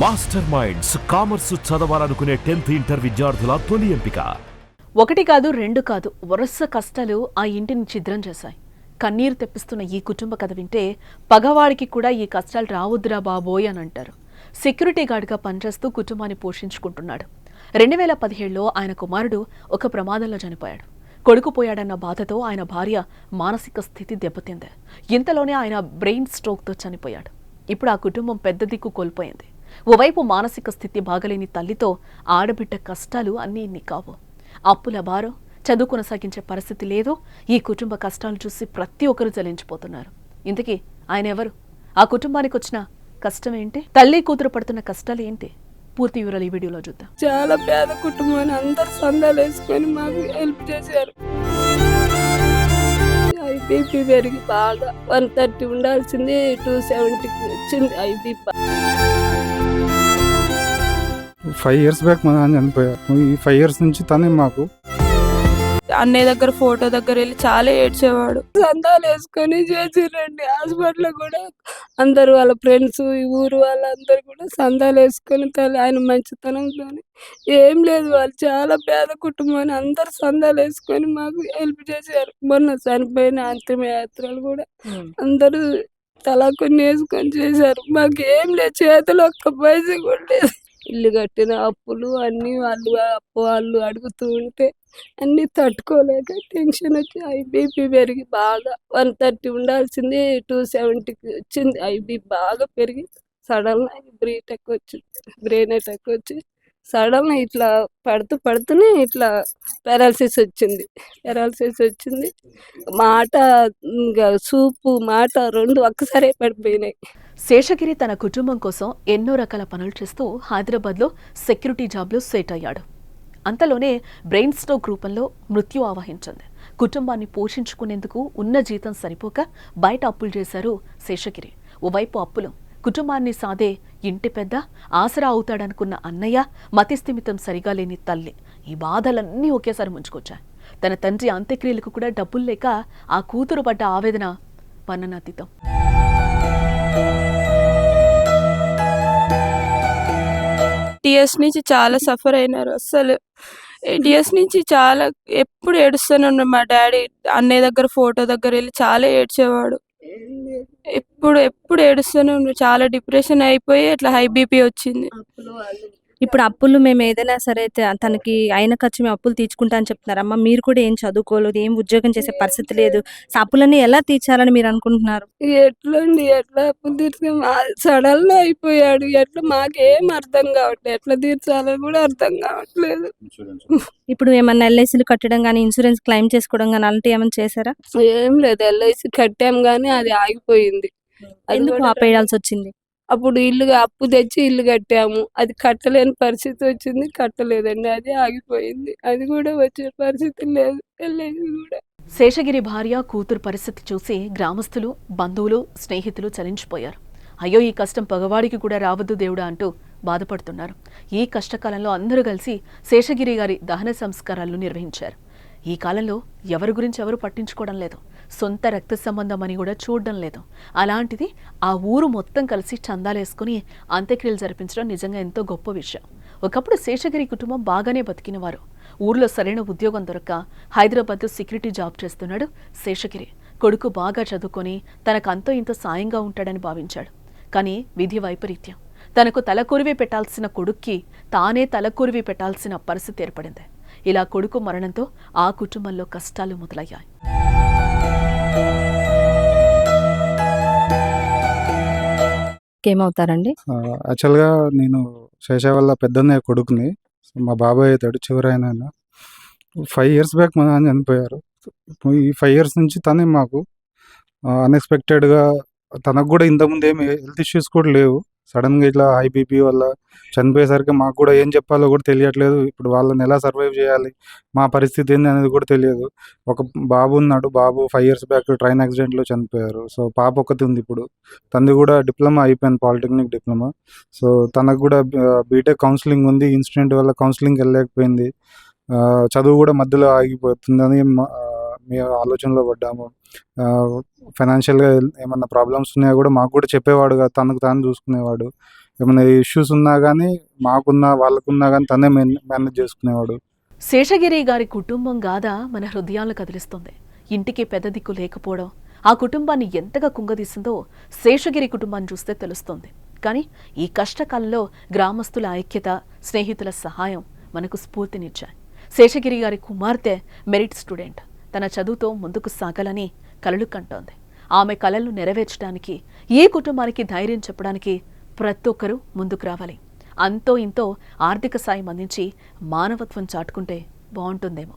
Master minds commerce చదవాలనుకునే tenth inter విద్యార్థుల తొలి ఎంపిక. ఒకటి కాదు రెండు కాదు వరుస కష్టాలు ఆ ఇంటిని ఛిద్రం చేశాయి. కన్నీరు తెప్పిస్తున్న ఈ కుటుంబ కథ వింటే పగవాడికి కూడా ఈ కష్టాలు రావద్దురా బాబోయ్ అని అంటారు. సెక్యూరిటీ గార్డ్గా పనిచేస్తూ కుటుంబాన్ని పోషించుకుంటున్నాడు. రెండు వేల పదిహేడులో ఆయన కుమారుడు ఒక ప్రమాదంలో చనిపోయాడు. కొడుకు పోయాడన్న బాధతో ఆయన భార్య మానసిక స్థితి దెబ్బతింది. ఇంతలోనే ఆయన బ్రెయిన్ స్ట్రోక్తో చనిపోయాడు. ఇప్పుడు ఆ కుటుంబం పెద్ద దిక్కు కోల్పోయింది. ఓవైపు మానసిక స్థితి బాగలేని తల్లితో ఆడబిడ్డ కష్టాలు అన్నీ ఇన్ని కావు. అప్పుల భారం చదువు కొనసాగించే పరిస్థితి లేదో ఈ కుటుంబ కష్టాలు చూసి ప్రతి ఒక్కరూ జలించిపోతున్నారు. ఇంతకీ ఆయన ఎవరు? ఆ కుటుంబానికి వచ్చిన కష్టం ఏంటి? తల్లి కూతురు పడుతున్న కష్టాలు ఏంటి? పూర్తి వివరాలు ఈ వీడియోలో చూద్దాం. చాలా పేద కుటుంబాన్ని అందరు సందాలు వేసుకొని మాకు హెల్ప్ చేశారు. ఐబీపీ పెరిగి బాగా వన్ థర్టీ ఉండాల్సింది టూ సెవెంటీకి వచ్చింది ఐబీపీ. ఫైవ్ ఇయర్స్ బ్యాక్ మా నాన్న చనిపోయారు. ఈ ఫైవ్ ఇయర్స్ నుంచి తనే మాకు అన్నయ్య దగ్గర ఫోటో దగ్గర వెళ్ళి చాలా ఏడ్చేవాడు. సందాలు వేసుకొని చేసిరండి హాస్పిటల్ కూడా అందరు వాళ్ళ ఫ్రెండ్స్ ఈ ఊరు వాళ్ళందరూ కూడా సందాలు వేసుకొని తల్లి ఆయన మంచితనంతో ఏం లేదు వాళ్ళు చాలా పేద కుటుంబాన్ని అందరు సందాలు వేసుకొని మాకు హెల్ప్ చేశారు. మొన్న చనిపోయిన అంతిమ యాత్రలు కూడా అందరూ తలా కొన్ని వేసుకొని చేశారు. మాకు ఏం లేదు చేతిలో ఒక్క పైసా కూడా లేదు. ఇల్లు కట్టిన అప్పులు అన్ని వాళ్ళు అప్పు వాళ్ళు అడుగుతూ ఉంటే అన్ని తట్టుకోలేక టెన్షన్ వచ్చి ఐబీపీ పెరిగి బాగా వన్ థర్టీ ఉండాల్సింది టూ సెవెంటీకి వచ్చింది. ఐబీ బాగా పెరిగి సడన్గా బ్రెయిన్ అటాక్ వచ్చింది బ్రెయిన్ అటాక్ వచ్చి సడన్గా ఇట్లా పడుతూ పడుతూనే ఇట్లా పెరాలసిస్ వచ్చింది. పెరాలసిస్ వచ్చింది. మాట ఇంకా సూపు మాట రెండు ఒక్కసారే పడిపోయినాయి. శేషగిరి తన కుటుంబం కోసం ఎన్నో రకాల పనులు చేస్తూ హైదరాబాద్లో సెక్యూరిటీ జాబ్లో సెట్ అయ్యాడు. అంతలోనే బ్రెయిన్ స్ట్రోక్ రూపంలో మృత్యు ఆవహించింది. కుటుంబాన్ని పోషించుకునేందుకు ఉన్న జీతం సరిపోక బయట అప్పులు చేశారు శేషగిరి. ఓవైపు అప్పులు. కుటుంబాన్ని సాదే ఇంటి పెద్ద ఆసరా అవుతాడనుకున్న అన్నయ్య మతిస్థిమితం సరిగా లేని తల్లి. ఈ బాధలన్నీ ఒకేసారి ముంచుకొచ్చాయి. తన తండ్రి అంత్యక్రియలకు కూడా డబ్బులు లేక ఆ కూతురు పడ్డ ఆవేదన వర్ణనాతీతం టీఎస్ నుంచి చాలా సఫర్ అయినారు. అస్సలు టీఎస్ నుంచి చాలా ఎప్పుడు ఏడుస్తూనే మా డాడీ అన్నయ్య దగ్గర ఫోటో దగ్గర వెళ్ళి చాలా ఏడ్చేవాడు. ఎప్పుడు ఎప్పుడు ఏడుస్తూనే ఉన్నాడు చాలా డిప్రెషన్ అయిపోయి ఇట్లా హై బీపీ వచ్చింది. ఇప్పుడు అప్పులు మేము ఏదైనా సరే తనకి అయిన ఖర్చు మేము అప్పులు తీర్చుకుంటా అని చెప్తున్నారు. అమ్మ మీరు కూడా ఏం చదువుకోలేదు ఏం ఉద్యోగం చేసే పరిస్థితి లేదు. సో అప్పులన్నీ ఎలా తీర్చాలని మీరు అనుకుంటున్నారు? ఎట్లండి ఎట్లా అప్పులు తీర్చే సడన్లో అయిపోయాడు. ఎట్లా మాకేం అర్థం కావట్లేదు. ఎట్లా తీర్చాలో కూడా అర్థం కావట్లేదు. ఇప్పుడు ఏమన్నా ఎల్ఐసీలు కట్టడం కానీ ఇన్సూరెన్స్ క్లెయిమ్ చేసుకోవడం కానీ అలాంటివి ఏమైనా చేశారా? ఏం లేదు. ఎల్ఐసి కట్టాం కానీ అది ఆగిపోయింది. ఎందుకు ఆపేయాల్సి వచ్చింది? అప్పుడు ఇల్లు అప్పు తెచ్చి ఇల్లు కట్టాము. అది కట్టలేని పరిస్థితి వచ్చింది. కట్టలేదండి. అది ఆగిపోయింది. అది కూడా వచ్చే పరిస్థితి లేదు. లేదు కూడా. శేషగిరి భార్య కూతురు పరిస్థితి చూసి గ్రామస్తులు బంధువులు స్నేహితులు చలించిపోయారు. అయ్యో ఈ కష్టం పగవాడికి కూడా రావద్దు దేవుడా అంటూ బాధపడుతున్నారు. ఈ కష్టకాలంలో అందరూ కలిసి శేషగిరి గారి దహన సంస్కారాలు నిర్వహించారు. ఈ కాలంలో ఎవరి గురించి ఎవరు పట్టించుకోవడం లేదు. సొంత రక్త సంబంధం అని కూడా చూడడం లేదు. అలాంటిది ఆ ఊరు మొత్తం కలిసి చందాలేసుకుని అంత్యక్రియలు జరిపించడం నిజంగా ఎంతో గొప్ప విషయం. ఒకప్పుడు శేషగిరి కుటుంబం బాగానే బతికినవారు. ఊర్లో సరైన ఉద్యోగం దొరక్క హైదరాబాద్లో సెక్యూరిటీ జాబ్ చేస్తున్నాడు శేషగిరి. కొడుకు బాగా చదువుకొని తనకు అంతో ఇంతో సాయంగా ఉంటాడని భావించాడు. కానీ విధి వైపరీత్యం. తనకు తలకూరివి పెట్టాల్సిన కొడుక్కి తానే తలకూరివి పెట్టాల్సిన పరిస్థితి ఏర్పడింది. ఇలా కొడుకు మరణంతో ఆ కుటుంబంలో కష్టాలు మొదలయ్యాయి. ఏమవుతారండి? ఆ, యాక్చువల్గా నేను శేష వల్ల పెద్దన్నయ్య కొడుకుని మా బాబాయ్ అవుతాడు చివరి ఆయన. ఫైవ్ ఇయర్స్ బ్యాక్ మా నాన్న చనిపోయారు. ఈ ఫైవ్ ఇయర్స్ నుంచి తనే మాకు అన్ఎక్స్పెక్టెడ్గా తనకు కూడా ఇంతకుముందు ఏమి హెల్త్ ఇష్యూస్ కూడా లేవు. సడన్గా ఇట్లా హై బీపీ వల్ల చనిపోయేసరికి మాకు కూడా ఏం చెప్పాలో కూడా తెలియట్లేదు. ఇప్పుడు వాళ్ళని ఎలా సర్వైవ్ చేయాలి? మా పరిస్థితి ఏంది అనేది కూడా తెలియదు. ఒక బాబు ఉన్నాడు. బాబు ఫైవ్ ఇయర్స్ బ్యాక్ ట్రైన్ యాక్సిడెంట్లో చనిపోయారు. సో పాప ఒకటి ఉంది ఇప్పుడు. తనది కూడా డిప్లొమా అయిపోయింది పాలిటెక్నిక్ డిప్లొమా. సో తనకు కూడా బీటెక్ కౌన్సిలింగ్ ఉంది. ఇన్సిడెంట్ వల్ల కౌన్సిలింగ్కి వెళ్ళలేకపోయింది. చదువు కూడా మధ్యలో ఆగిపోతుందని మీ మేము ఆలోచనలో పడ్డాము. ఫైనాన్షియల్గా ఏమన్నా ప్రాబ్లమ్స్ ఉన్నాయో కూడా మాకు కూడా చెప్పేవాడు తనకు తాను చూసుకునేవాడు. ఏమైనా ఇష్యూస్ ఉన్నా కానీ మాకున్నా వాళ్ళకున్నా కానీ తనే మేనేజ్ చేసుకునేవాడు. శేషగిరి గారి కుటుంబం గాదా మన హృదయాలను కదిలిస్తుంది. ఇంటికి పెద్ద దిక్కు లేకపోవడం ఆ కుటుంబాన్ని ఎంతగా కుంగదీసిందో శేషగిరి కుటుంబాన్ని చూస్తే తెలుస్తుంది. కానీ ఈ కష్టకాలంలో గ్రామస్తుల ఐక్యత స్నేహితుల సహాయం మనకు స్ఫూర్తినిచ్చాయి. శేషగిరి గారి కుమార్తె మెరిట్ స్టూడెంట్. తన చదువుతో ముందుకు సాగాలని కలలు కంటోంది. ఆమె కలలు నెరవేర్చడానికి ఏ కుటుంబానికి ధైర్యం చెప్పడానికి ప్రతి ఒక్కరూ ముందుకు రావాలి. అంతో ఇంతో ఆర్థిక సాయం అందించి మానవత్వం చాటుకుంటే బాగుంటుందేమో.